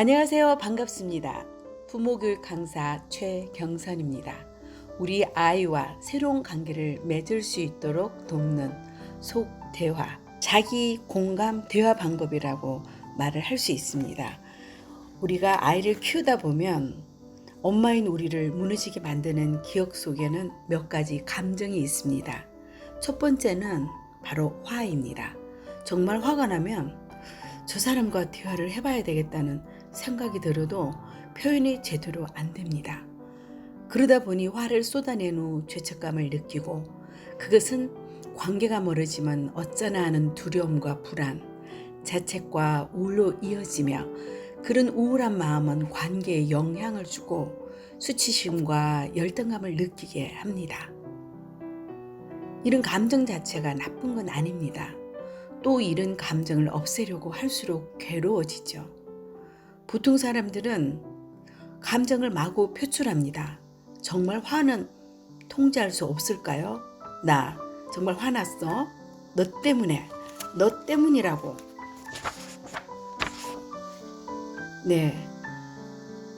안녕하세요. 반갑습니다. 부모교육 강사 최경선입니다. 우리 아이와 새로운 관계를 맺을 수 있도록 돕는 속 대화, 자기 공감 대화 방법이라고 말을 할 수 있습니다. 우리가 아이를 키우다 보면 엄마인 우리를 무너지게 만드는 기억 속에는 몇 가지 감정이 있습니다. 첫 번째는 바로 화입니다. 정말 화가 나면 저 사람과 대화를 해봐야 되겠다는 생각이 들어도 표현이 제대로 안 됩니다. 그러다 보니 화를 쏟아낸 후 죄책감을 느끼고 그것은 관계가 멀어지면 어쩌나 하는 두려움과 불안, 자책과 우울로 이어지며 그런 우울한 마음은 관계에 영향을 주고 수치심과 열등감을 느끼게 합니다. 이런 감정 자체가 나쁜 건 아닙니다. 또 이런 감정을 없애려고 할수록 괴로워지죠. 보통 사람들은 감정을 마구 표출합니다. 정말 화는 통제할 수 없을까요? 나 정말 화났어. 너 때문에. 너 때문이라고. 네.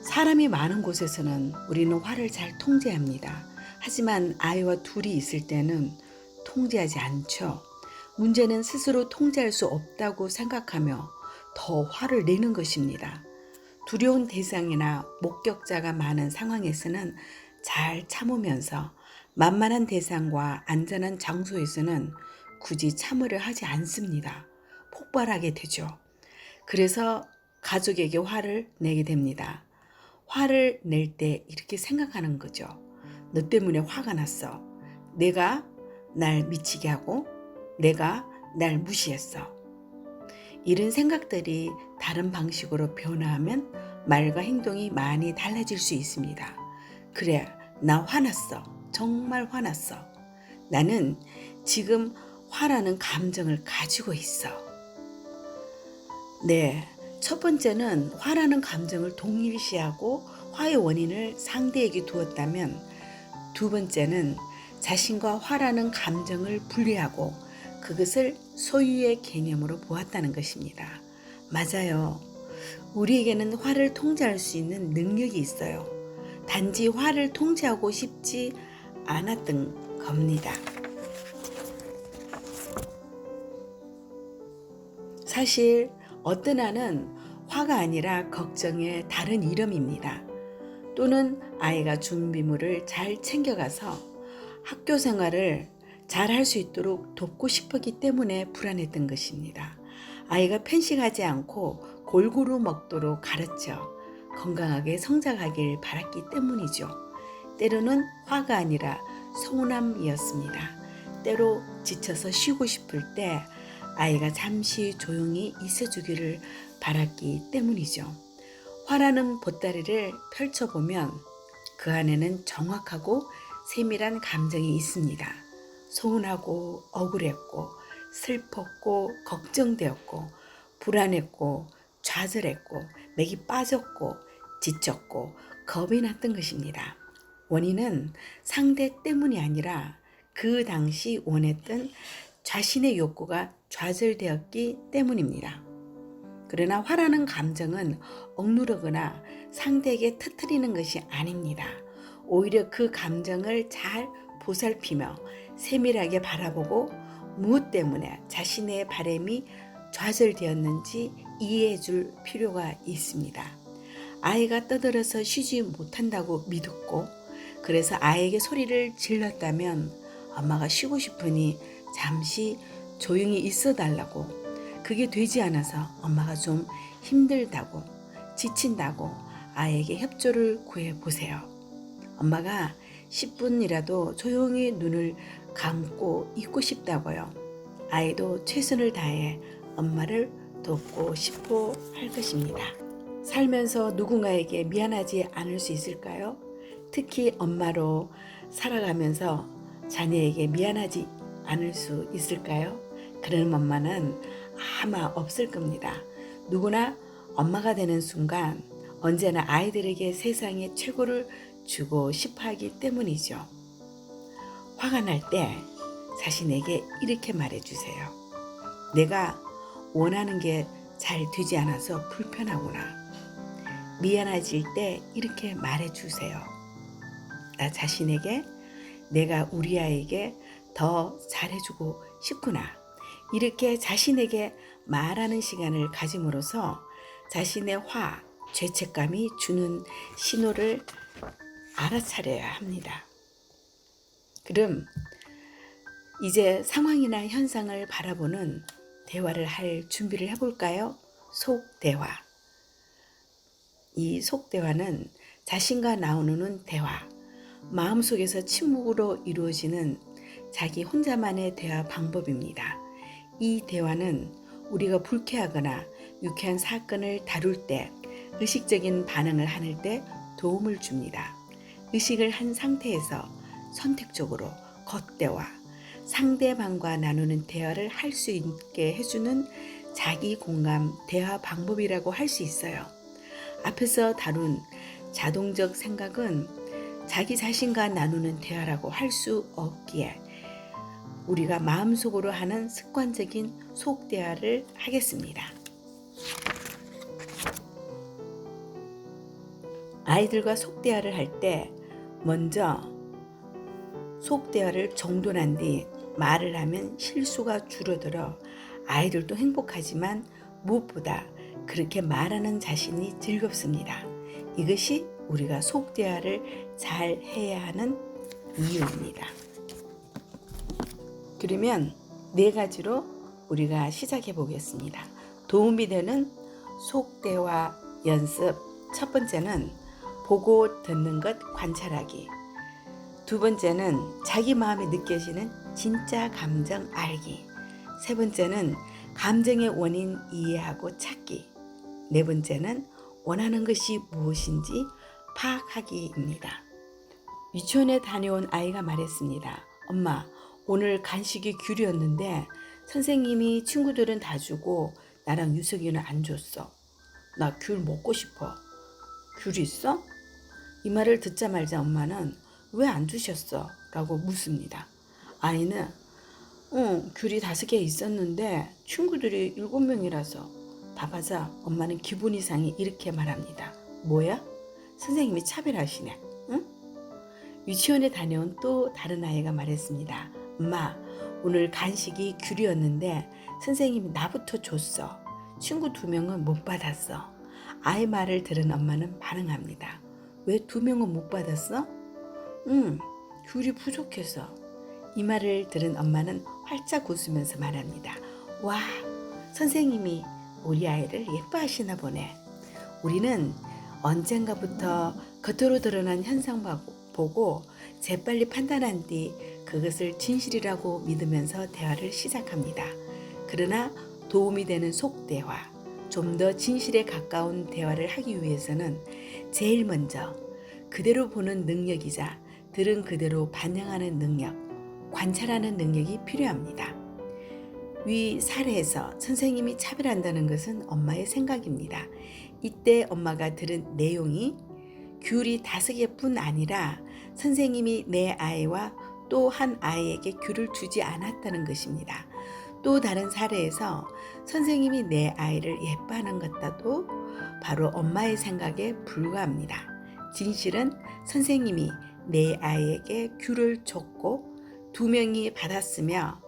사람이 많은 곳에서는 우리는 화를 잘 통제합니다. 하지만 아이와 둘이 있을 때는 통제하지 않죠. 문제는 스스로 통제할 수 없다고 생각하며 더 화를 내는 것입니다. 두려운 대상이나 목격자가 많은 상황에서는 잘 참으면서 만만한 대상과 안전한 장소에서는 굳이 참으려 하지 않습니다. 폭발하게 되죠. 그래서 가족에게 화를 내게 됩니다. 화를 낼 때 이렇게 생각하는 거죠. 너 때문에 화가 났어. 내가 날 미치게 하고 내가 날 무시했어. 이런 생각들이 다른 방식으로 변화하면 말과 행동이 많이 달라질 수 있습니다. 그래, 나 화났어. 정말 화났어. 나는 지금 화라는 감정을 가지고 있어. 네. 첫 번째는 화라는 감정을 동일시하고 화의 원인을 상대에게 두었다면 두 번째는 자신과 화라는 감정을 분리하고 그것을 소유의 개념으로 보았다는 것입니다. 맞아요. 우리에게는 화를 통제할 수 있는 능력이 있어요. 단지 화를 통제하고 싶지 않았던 겁니다. 사실 어떤 아는 화가 아니라 걱정의 다른 이름입니다. 또는 아이가 준비물을 잘 챙겨가서 학교 생활을 잘할 수 있도록 돕고 싶었기 때문에 불안했던 것입니다. 아이가 편식하지 않고 골고루 먹도록 가르쳐 건강하게 성장하길 바랐기 때문이죠. 때로는 화가 아니라 서운함이었습니다. 때로 지쳐서 쉬고 싶을 때 아이가 잠시 조용히 있어주기를 바랐기 때문이죠. 화라는 보따리를 펼쳐보면 그 안에는 정확하고 세밀한 감정이 있습니다. 서운하고 억울했고 슬펐고 걱정되었고 불안했고 좌절했고 맥이 빠졌고 지쳤고 겁이 났던 것입니다. 원인은 상대 때문이 아니라 그 당시 원했던 자신의 욕구가 좌절되었기 때문입니다. 그러나 화라는 감정은 억누르거나 상대에게 터트리는 것이 아닙니다. 오히려 그 감정을 잘 보살피며 세밀하게 바라보고 무엇 때문에 자신의 바램이 좌절되었는지 이해해 줄 필요가 있습니다. 아이가 떠들어서 쉬지 못한다고 믿었고, 그래서 아이에게 소리를 질렀다면 엄마가 쉬고 싶으니 잠시 조용히 있어 달라고. 그게 되지 않아서 엄마가 좀 힘들다고, 지친다고 아이에게 협조를 구해 보세요. 엄마가 10분이라도 조용히 눈을 감고 있고 싶다고요. 아이도 최선을 다해 엄마를 돕고 싶어 할 것입니다. 살면서 누군가에게 미안하지 않을 수 있을까요? 특히 엄마로 살아가면서 자녀에게 미안하지 않을 수 있을까요? 그런 엄마는 아마 없을 겁니다. 누구나 엄마가 되는 순간 언제나 아이들에게 세상의 최고를 주고 싶어 하기 때문이죠. 화가 날 때 자신에게 이렇게 말해주세요. 내가 원하는 게 잘 되지 않아서 불편하구나. 미안해질 때 이렇게 말해 주세요. 나 자신에게 내가 우리 아이에게 더 잘해주고 싶구나. 이렇게 자신에게 말하는 시간을 가짐으로써 자신의 화, 죄책감이 주는 신호를 알아차려야 합니다. 그럼 이제 상황이나 현상을 바라보는 대화를 할 준비를 해볼까요? 속대화. 이 속대화는 자신과 나누는 대화, 마음속에서 침묵으로 이루어지는 자기 혼자만의 대화 방법입니다. 이 대화는 우리가 불쾌하거나 유쾌한 사건을 다룰 때 의식적인 반응을 하는 때 도움을 줍니다. 의식을 한 상태에서 선택적으로 겉대화, 상대방과 나누는 대화를 할 수 있게 해주는 자기 공감 대화 방법이라고 할 수 있어요. 앞에서 다룬 자동적 생각은 자기 자신과 나누는 대화라고 할 수 없기에 우리가 마음속으로 하는 습관적인 속대화를 하겠습니다. 아이들과 속대화를 할 때 먼저 속대화를 정돈한 뒤 말을 하면 실수가 줄어들어 아이들도 행복하지만 무엇보다 그렇게 말하는 자신이 즐겁습니다. 이것이 우리가 속대화를 잘 해야 하는 이유입니다. 그러면 네 가지로 우리가 시작해 보겠습니다. 도움이 되는 속대화 연습. 첫 번째는 보고 듣는 것 관찰하기. 두 번째는 자기 마음에 느껴지는 진짜 감정 알기. 세 번째는 감정의 원인 이해하고 찾기. 네 번째는 원하는 것이 무엇인지 파악하기입니다. 유치원에 다녀온 아이가 말했습니다. 엄마, 오늘 간식이 귤이었는데 선생님이 친구들은 다 주고 나랑 유석이는 안 줬어. 나 귤 먹고 싶어. 귤 있어? 이 말을 듣자마자 엄마는 왜 안 주셨어? 라고 묻습니다. 아이는 어, 귤이 다섯 개 있었는데 친구들이 일곱 명이라서 답하자 엄마는 기분 이상이 이렇게 말합니다. 뭐야? 선생님이 차별하시네. 응? 유치원에 다녀온 또 다른 아이가 말했습니다. 엄마, 오늘 간식이 귤이었는데 선생님이 나부터 줬어. 친구 두 명은 못 받았어. 아이 말을 들은 엄마는 반응합니다. 왜 두 명은 못 받았어? 응, 귤이 부족해서. 이 말을 들은 엄마는 활짝 웃으면서 말합니다. 와, 선생님이 우리 아이를 예뻐하시나 보네. 우리는 언젠가부터 겉으로 드러난 현상 보고 재빨리 판단한 뒤 그것을 진실이라고 믿으면서 대화를 시작합니다. 그러나 도움이 되는 속대화, 좀 더 진실에 가까운 대화를 하기 위해서는 제일 먼저 그대로 보는 능력이자 들은 그대로 반영하는 능력, 관찰하는 능력이 필요합니다. 위 사례에서 선생님이 차별한다는 것은 엄마의 생각입니다. 이때 엄마가 들은 내용이 귤이 다섯 개뿐 아니라 선생님이 내 아이와 또 한 아이에게 귤을 주지 않았다는 것입니다. 또 다른 사례에서 선생님이 내 아이를 예뻐하는 것과도 바로 엄마의 생각에 불과합니다. 진실은 선생님이 내 아이에게 귤을 줬고 두 명이 받았으며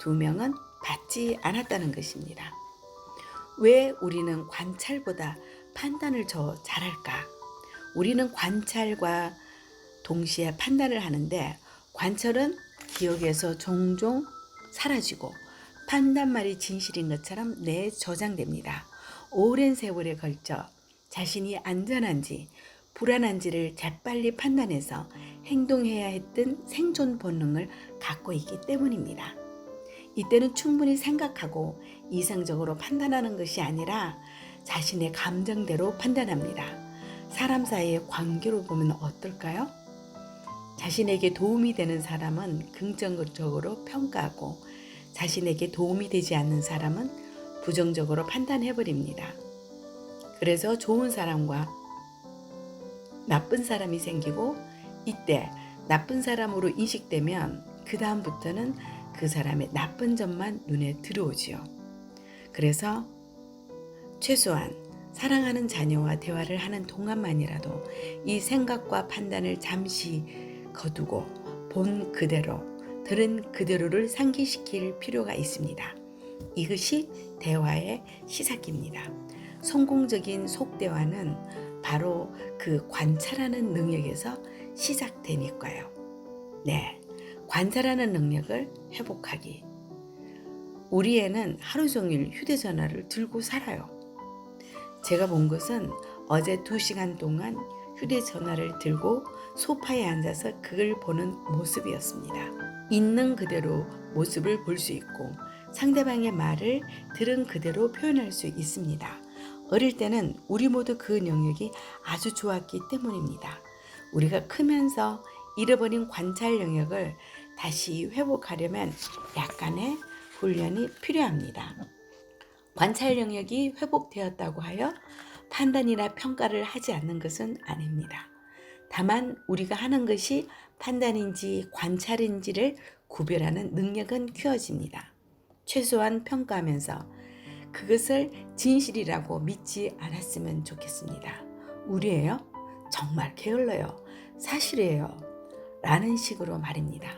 두 명은 받지 않았다는 것입니다. 왜 우리는 관찰보다 판단을 더 잘할까? 우리는 관찰과 동시에 판단을 하는데 관찰은 기억에서 종종 사라지고 판단말이 진실인 것처럼 내 저장됩니다. 오랜 세월에 걸쳐 자신이 안전한지 불안한지를 재빨리 판단해서 행동해야 했던 생존 본능을 갖고 있기 때문입니다. 이때는 충분히 생각하고 이상적으로 판단하는 것이 아니라 자신의 감정대로 판단합니다. 사람 사이의 관계로 보면 어떨까요? 자신에게 도움이 되는 사람은 긍정적으로 평가하고 자신에게 도움이 되지 않는 사람은 부정적으로 판단해버립니다. 그래서 좋은 사람과 나쁜 사람이 생기고 이때 나쁜 사람으로 인식되면 그 다음부터는 그 사람의 나쁜 점만 눈에 들어오지요. 그래서 최소한 사랑하는 자녀와 대화를 하는 동안만이라도 이 생각과 판단을 잠시 거두고 본 그대로 들은 그대로를 상기시킬 필요가 있습니다. 이것이 대화의 시작입니다. 성공적인 속대화는 바로 그 관찰하는 능력에서 시작되니까요. 네. 관찰하는 능력을 회복하기. 우리 애는 하루 종일 휴대전화를 들고 살아요. 제가 본 것은 어제 두 시간 동안 휴대전화를 들고 소파에 앉아서 그걸 보는 모습이었습니다. 있는 그대로 모습을 볼 수 있고 상대방의 말을 들은 그대로 표현할 수 있습니다. 어릴 때는 우리 모두 그 능력이 아주 좋았기 때문입니다. 우리가 크면서 잃어버린 관찰 영역을 다시 회복하려면 약간의 훈련이 필요합니다. 관찰 영역이 회복되었다고 하여 판단이나 평가를 하지 않는 것은 아닙니다. 다만 우리가 하는 것이 판단인지 관찰인지를 구별하는 능력은 키워집니다. 최소한 평가하면서 그것을 진실이라고 믿지 않았으면 좋겠습니다. 우리예요? 정말 게을러요. 사실이에요. 라는 식으로 말입니다.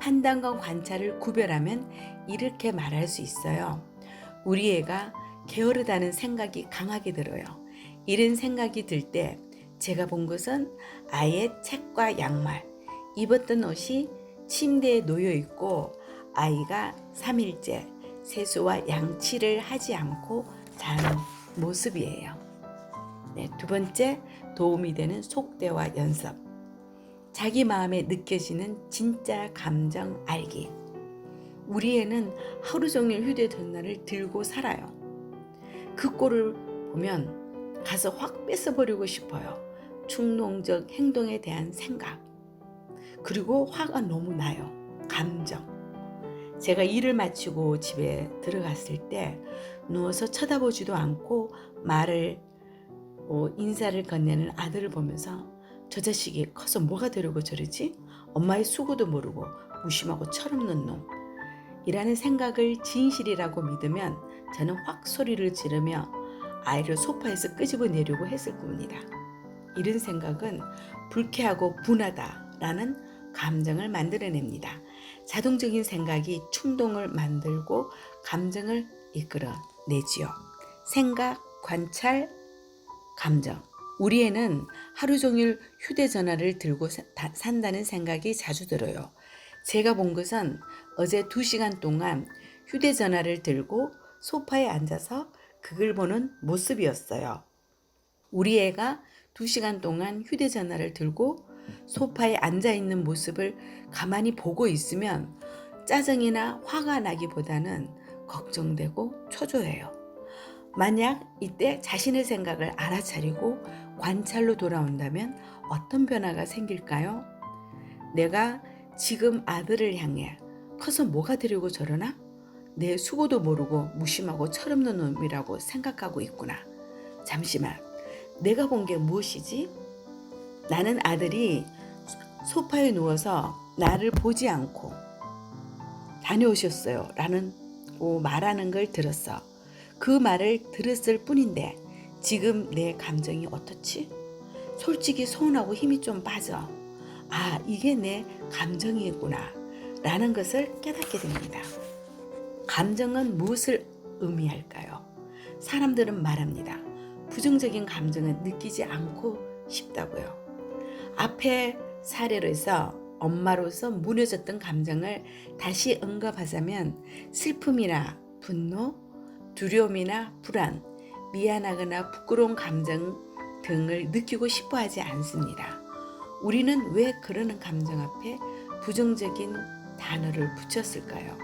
판단과 관찰을 구별하면 이렇게 말할 수 있어요. 우리 애가 게으르다는 생각이 강하게 들어요. 이런 생각이 들 때 제가 본 것은 아이의 책과 양말, 입었던 옷이 침대에 놓여 있고 아이가 3일째 세수와 양치를 하지 않고 자는 모습이에요. 네, 두 번째 도움이 되는 속대화 연습. 자기 마음에 느껴지는 진짜 감정 알기. 우리 애는 하루 종일 휴대전화를 들고 살아요. 그 꼴을 보면 가서 확 뺏어버리고 싶어요. 충동적 행동에 대한 생각. 그리고 화가 너무 나요. 감정. 제가 일을 마치고 집에 들어갔을 때 누워서 쳐다보지도 않고 말을 어, 인사를 건네는 아들을 보면서 저 자식이 커서 뭐가 되려고 저러지? 엄마의 수고도 모르고 무심하고 철없는 놈. 이라는 생각을 진실이라고 믿으면 저는 확 소리를 지르며 아이를 소파에서 끄집어 내려고 했을 겁니다. 이런 생각은 불쾌하고 분하다라는 감정을 만들어냅니다. 자동적인 생각이 충동을 만들고 감정을 이끌어 내지요. 생각, 관찰, 감정. 우리 애는 하루 종일 휴대전화를 들고 산다는 생각이 자주 들어요. 제가 본 것은 어제 두 시간 동안 휴대전화를 들고 소파에 앉아서 그걸 보는 모습이었어요. 우리 애가 두 시간 동안 휴대전화를 들고 소파에 앉아 있는 모습을 가만히 보고 있으면 짜증이나 화가 나기보다는 걱정되고 초조해요. 만약 이때 자신의 생각을 알아차리고 관찰로 돌아온다면 어떤 변화가 생길까요? 내가 지금 아들을 향해 커서 뭐가 되려고 저러나? 내 수고도 모르고 무심하고 철없는 놈이라고 생각하고 있구나. 잠시만, 내가 본 게 무엇이지? 나는 아들이 소파에 누워서 나를 보지 않고 다녀오셨어요. 라는 고 말하는 걸 들었어. 그 말을 들었을 뿐인데 지금 내 감정이 어떻지? 솔직히 서운하고 힘이 좀 빠져. 아, 이게 내 감정이구나. 라는 것을 깨닫게 됩니다. 감정은 무엇을 의미할까요? 사람들은 말합니다. 부정적인 감정은 느끼지 않고 싶다고요. 앞에 사례로 해서 엄마로서 무너졌던 감정을 다시 언급하자면 슬픔이나 분노, 두려움이나 불안, 미안하거나 부끄러운 감정 등을 느끼고 싶어 하지 않습니다. 우리는 왜 그러는 감정 앞에 부정적인 단어를 붙였을까요?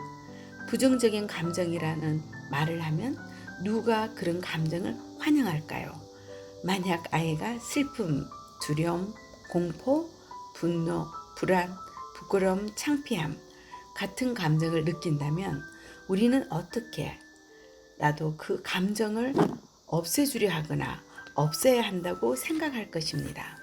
부정적인 감정이라는 말을 하면 누가 그런 감정을 환영할까요? 만약 아이가 슬픔, 두려움, 공포, 분노, 불안, 부끄러움, 창피함 같은 감정을 느낀다면 우리는 어떻게 나도 그 감정을 없애주려 하거나 없애야 한다고 생각할 것입니다.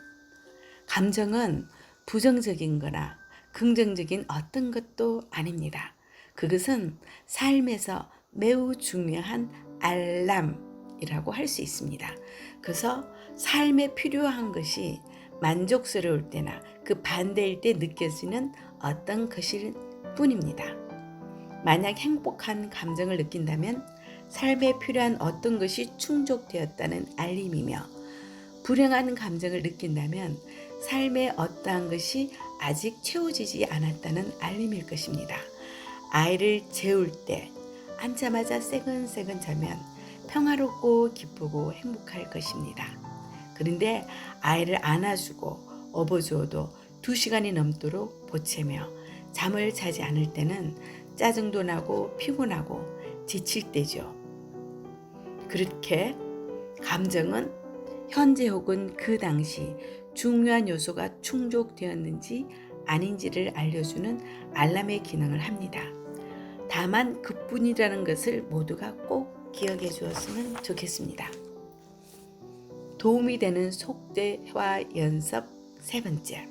감정은 부정적인 거나 긍정적인 어떤 것도 아닙니다. 그것은 삶에서 매우 중요한 알람입니다. 감정이라고 할 수 있습니다. 그래서 삶에 필요한 것이 만족스러울 때나 그 반대일 때 느껴지는 어떤 것일 뿐입니다. 만약 행복한 감정을 느낀다면 삶에 필요한 어떤 것이 충족되었다는 알림이며 불행한 감정을 느낀다면 삶의 어떠한 것이 아직 채워지지 않았다는 알림일 것입니다. 아이를 재울 때 앉자마자 새근새근 자면 평화롭고 기쁘고 행복할 것입니다. 그런데 아이를 안아주고 업어주어도 두 시간이 넘도록 보채며 잠을 자지 않을 때는 짜증도 나고 피곤하고 지칠 때죠. 그렇게 감정은 현재 혹은 그 당시 중요한 요소가 충족되었는지 아닌지를 알려주는 알람의 기능을 합니다. 다만 그뿐이라는 것을 모두가 꼭 기억해 주었으면 좋겠습니다. 도움이 되는 속대화 연습 세 번째.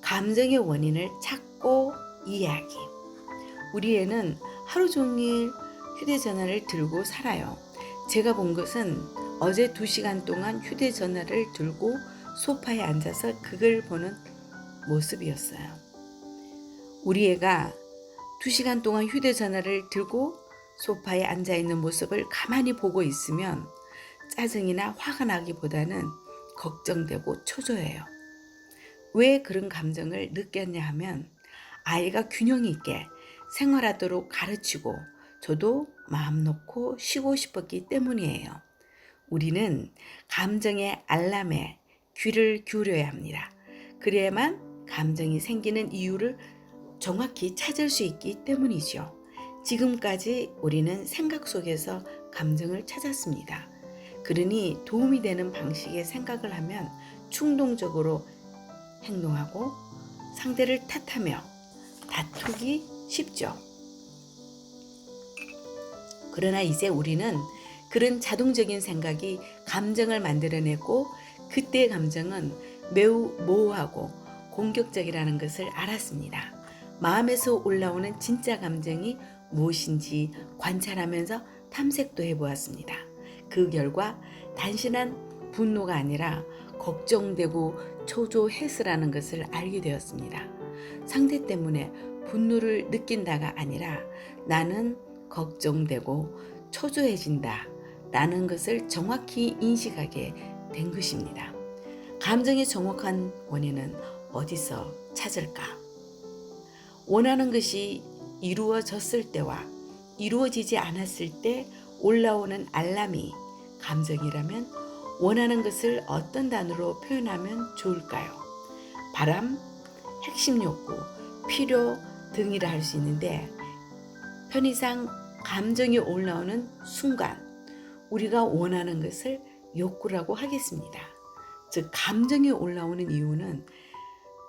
감정의 원인을 찾고 이해하기. 우리 애는 하루 종일 휴대전화를 들고 살아요. 제가 본 것은 어제 두 시간 동안 휴대전화를 들고 소파에 앉아서 그걸 보는 모습이었어요. 우리 애가 두 시간 동안 휴대전화를 들고 소파에 앉아 있는 모습을 가만히 보고 있으면 짜증이나 화가 나기보다는 걱정되고 초조해요. 왜 그런 감정을 느꼈냐 하면 아이가 균형 있게 생활하도록 가르치고 저도 마음 놓고 쉬고 싶었기 때문이에요. 우리는 감정의 알람에 귀를 기울여야 합니다. 그래야만 감정이 생기는 이유를 정확히 찾을 수 있기 때문이죠. 지금까지 우리는 생각 속에서 감정을 찾았습니다. 그러니 도움이 되는 방식의 생각을 하면 충동적으로 행동하고 상대를 탓하며 다투기 쉽죠. 그러나 이제 우리는 그런 자동적인 생각이 감정을 만들어내고 그때의 감정은 매우 모호하고 공격적이라는 것을 알았습니다. 마음에서 올라오는 진짜 감정이 무엇인지 관찰하면서 탐색도 해보았습니다. 그 결과 단순한 분노가 아니라 걱정되고 초조해스라는 것을 알게 되었습니다. 상대 때문에 분노를 느낀다가 아니라 나는 걱정되고 초조해진다 라는 것을 정확히 인식하게 된 것입니다. 감정의 정확한 원인은 어디서 찾을까? 원하는 것이 이루어졌을 때와 이루어지지 않았을 때 올라오는 알람이 감정이라면 원하는 것을 어떤 단어로 표현하면 좋을까요? 바람, 핵심 욕구, 필요 등이라 할 수 있는데 편의상 감정이 올라오는 순간 우리가 원하는 것을 욕구라고 하겠습니다. 즉 감정이 올라오는 이유는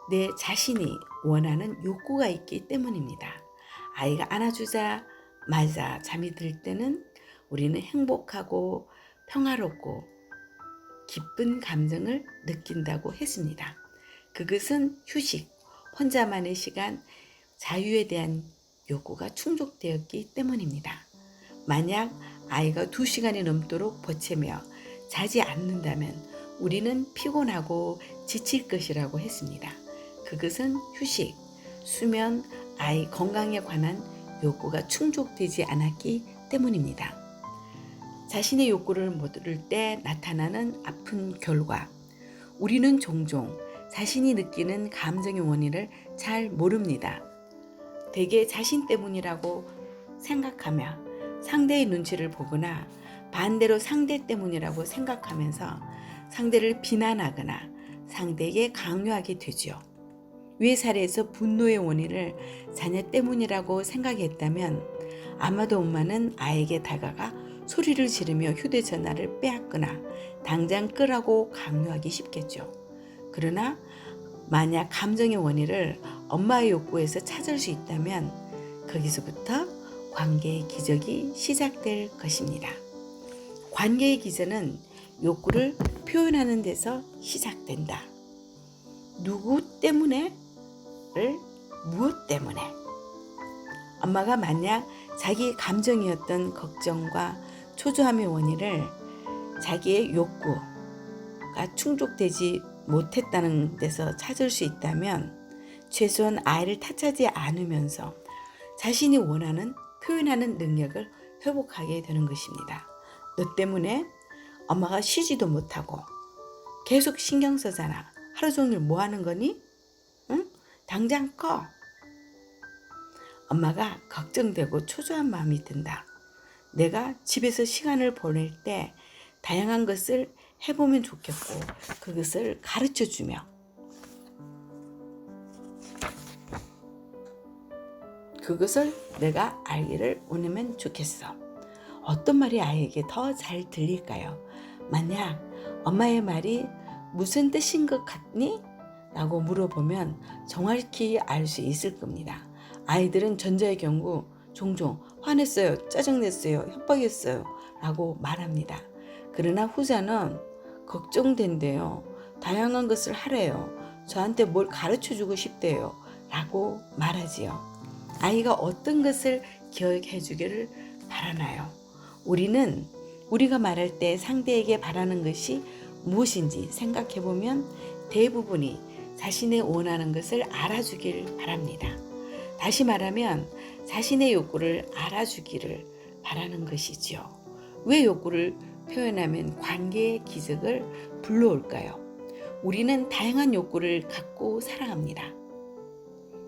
내 자신이 원하는 욕구가 있기 때문입니다. 아이가 안아주자 마자 잠이 들 때는 우리는 행복하고 평화롭고 기쁜 감정을 느낀다고 했습니다. 그것은 휴식, 혼자만의 시간, 자유에 대한 욕구가 충족되었기 때문입니다. 만약 아이가 두 시간이 넘도록 보채며 자지 않는다면 우리는 피곤하고 지칠 것이라고 했습니다. 그것은 휴식, 수면, 아이 건강에 관한 욕구가 충족되지 않았기 때문입니다. 자신의 욕구를 못 들을 때 나타나는 아픈 결과. 우리는 종종 자신이 느끼는 감정의 원인을 잘 모릅니다. 대개 자신 때문이라고 생각하며 상대의 눈치를 보거나 반대로 상대 때문이라고 생각하면서 상대를 비난하거나 상대에게 강요하게 되죠. 위의 사례에서 분노의 원인을 자녀 때문이라고 생각했다면 아마도 엄마는 아이에게 다가가 소리를 지르며 휴대전화를 빼앗거나 당장 끄라고 강요하기 쉽겠죠. 그러나 만약 감정의 원인을 엄마의 욕구에서 찾을 수 있다면 거기서부터 관계의 기적이 시작될 것입니다. 관계의 기적은 욕구를 표현하는 데서 시작된다. 누구 때문에? 를 무엇 때문에? 엄마가 만약 자기 감정이었던 걱정과 초조함의 원인을 자기의 욕구가 충족되지 못했다는 데서 찾을 수 있다면 최소한 아이를 탓하지 않으면서 자신이 원하는 표현하는 능력을 회복하게 되는 것입니다. 너 때문에 엄마가 쉬지도 못하고 계속 신경 쓰잖아. 하루 종일 뭐 하는 거니? 응? 당장 꺼. 엄마가 걱정되고 초조한 마음이 든다. 내가 집에서 시간을 보낼 때 다양한 것을 해보면 좋겠고 그것을 가르쳐 주며 그것을 내가 알기를 원하면 좋겠어. 어떤 말이 아이에게 더 잘 들릴까요? 만약 엄마의 말이 무슨 뜻인 것 같니? 라고 물어보면 정확히 알 수 있을 겁니다. 아이들은 전자의 경우 종종 화냈어요, 짜증냈어요, 협박했어요 라고 말합니다. 그러나 후자는 걱정된대요. 다양한 것을 하래요. 저한테 뭘 가르쳐 주고 싶대요. 라고 말하지요. 아이가 어떤 것을 기억해 주기를 바라나요? 우리는 우리가 말할 때 상대에게 바라는 것이 무엇인지 생각해 보면 대부분이 자신의 원하는 것을 알아주길 바랍니다. 다시 말하면 자신의 욕구를 알아주기를 바라는 것이지요. 왜 욕구를 표현하면 관계의 기적을 불러올까요? 우리는 다양한 욕구를 갖고 살아갑니다.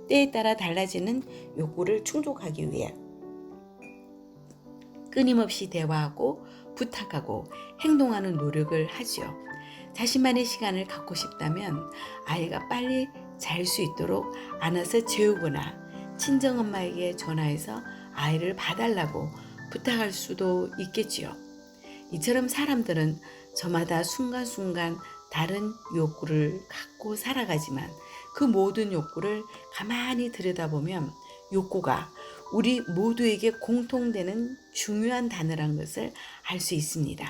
때에 따라 달라지는 욕구를 충족하기 위해 끊임없이 대화하고 부탁하고 행동하는 노력을 하지요. 자신만의 시간을 갖고 싶다면 아이가 빨리 잘 수 있도록 안아서 재우거나 친정엄마에게 전화해서 아이를 봐달라고 부탁할 수도 있겠지요. 이처럼 사람들은 저마다 순간순간 다른 욕구를 갖고 살아가지만 그 모든 욕구를 가만히 들여다보면 욕구가 우리 모두에게 공통되는 중요한 단어란 것을 알 수 있습니다.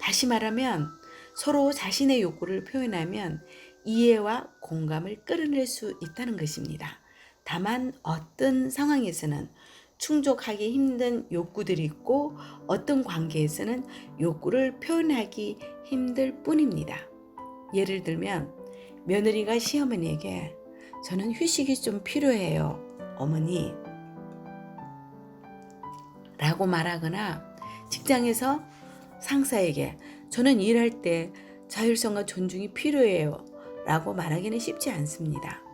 다시 말하면 서로 자신의 욕구를 표현하면 이해와 공감을 끌어낼 수 있다는 것입니다. 다만 어떤 상황에서는 충족하기 힘든 욕구들이 있고 어떤 관계에서는 욕구를 표현하기 힘들 뿐입니다. 예를 들면 며느리가 시어머니에게 저는 휴식이 좀 필요해요. 어머니. 라고 말하거나 직장에서 상사에게 저는 일할 때 자율성과 존중이 필요해요. 라고 말하기는 쉽지 않습니다.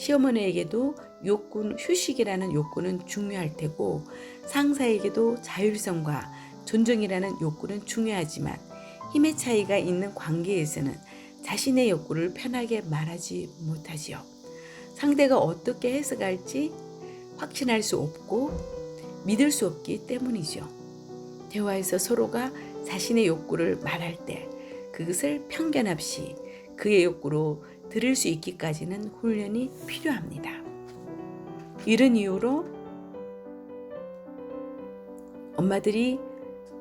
시어머니에게도 욕구, 휴식이라는 욕구는 중요할 테고 상사에게도 자율성과 존중이라는 욕구는 중요하지만 힘의 차이가 있는 관계에서는 자신의 욕구를 편하게 말하지 못하지요. 상대가 어떻게 해석할지 확신할 수 없고 믿을 수 없기 때문이죠. 대화에서 서로가 자신의 욕구를 말할 때 그것을 편견 없이 그의 욕구로 들을 수 있기까지는 훈련이 필요합니다. 이런 이유로 엄마들이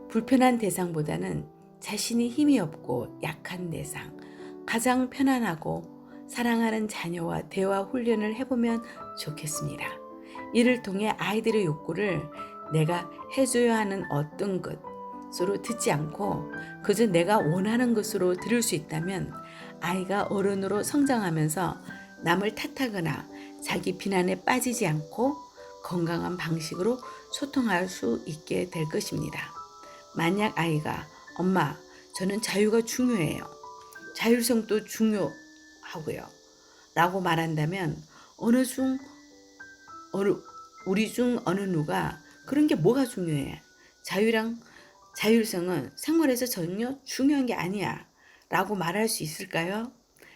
불편한 대상보다는 자신이 힘이 없고 약한 대상, 가장 편안하고 사랑하는 자녀와 대화 훈련을 해보면 좋겠습니다. 이를 통해 아이들의 욕구를 내가 해줘야 하는 어떤 것으로 듣지 않고 그저 내가 원하는 것으로 들을 수 있다면 아이가 어른으로 성장하면서 남을 탓하거나 자기 비난에 빠지지 않고 건강한 방식으로 소통할 수 있게 될 것입니다. 만약 아이가 엄마, 저는 자유가 중요해요. 자율성도 중요하고요. 라고 말한다면 어느 중 어느 우리 중 어느 누가 그런 게 뭐가 중요해? 자유랑 자율성은 생활에서 전혀 중요한 게 아니야. 라고 말할 수 있을까요?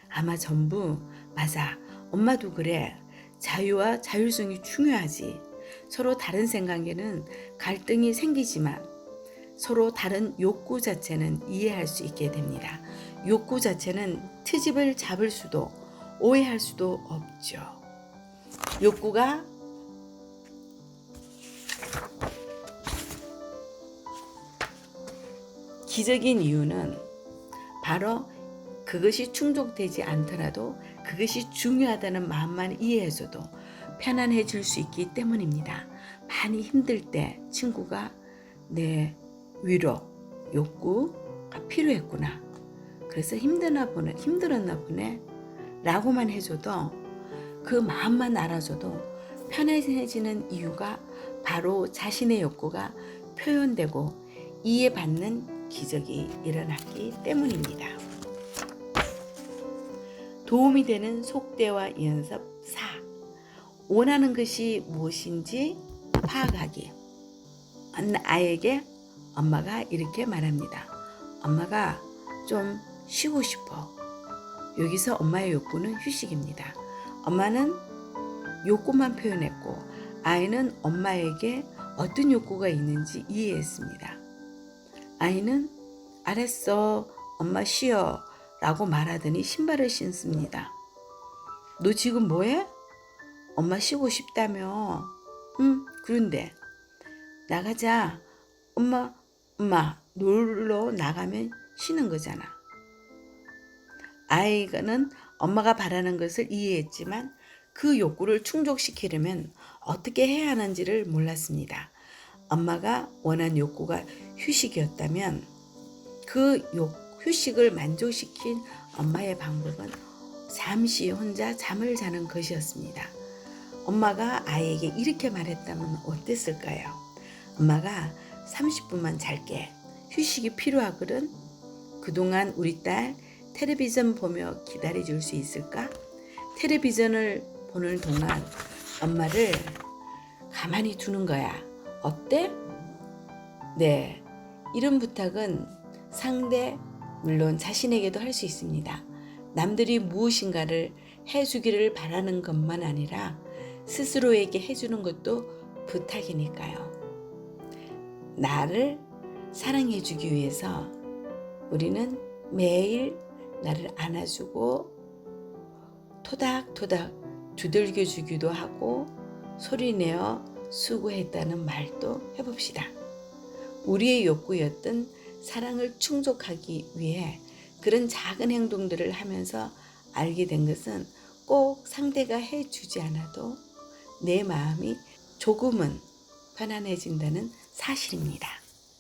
아마 전부 맞아. 엄마도 그래. 자유와 자율성이 중요하지. 서로 다른 생각에는 갈등이 생기지만 서로 다른 욕구 자체는 이해할 수 있게 됩니다. 욕구 자체는 트집을 잡을 수도 오해할 수도 없죠. 욕구가 기적인 이유는 바로 그것이 충족되지 않더라도 그것이 중요하다는 마음만 이해해줘도 편안해질 수 있기 때문입니다. 많이 힘들 때 친구가 내 위로, 욕구가 필요했구나. 그래서 힘드나 보네, 힘들었나 보네. 라고만 해줘도 그 마음만 알아줘도 편해지는 이유가 바로 자신의 욕구가 표현되고 이해받는 기적이 일어났기 때문입니다. 도움이 되는 속대와 연습 4. 원하는 것이 무엇인지 파악하기. 아이에게 엄마가 이렇게 말합니다. 엄마가 좀 쉬고 싶어. 여기서 엄마의 욕구는 휴식입니다. 엄마는 욕구만 표현했고 아이는 엄마에게 어떤 욕구가 있는지 이해했습니다. 아이는 알았어, 엄마 쉬어 라고 말하더니 신발을 신습니다. 너 지금 뭐해? 엄마 쉬고 싶다며. 응, 그런데 나가자. 엄마, 엄마 놀러 나가면 쉬는 거잖아. 아이는 엄마가 바라는 것을 이해했지만 그 욕구를 충족시키려면 어떻게 해야 하는지를 몰랐습니다. 엄마가 원한 욕구가 휴식이었다면 그 욕, 휴식을 만족시킨 엄마의 방법은 잠시 혼자 잠을 자는 것이었습니다. 엄마가 아이에게 이렇게 말했다면 어땠을까요? 엄마가 30분만 잘게. 휴식이 필요하거든. 그동안 우리 딸 텔레비전 보며 기다려줄 수 있을까? 텔레비전을 보는 동안 엄마를 가만히 두는 거야. 어때? 네. 이런 부탁은 상대, 물론 자신에게도 할 수 있습니다. 남들이 무엇인가를 해주기를 바라는 것만 아니라 스스로에게 해주는 것도 부탁이니까요. 나를 사랑해주기 위해서 우리는 매일 나를 안아주고 토닥토닥 두들겨주기도 하고 소리내어 수고했다는 말도 해봅시다. 우리의 욕구였던 사랑을 충족하기 위해 그런 작은 행동들을 하면서 알게 된 것은 꼭 상대가 해주지 않아도 내 마음이 조금은 편안해진다는 사실입니다.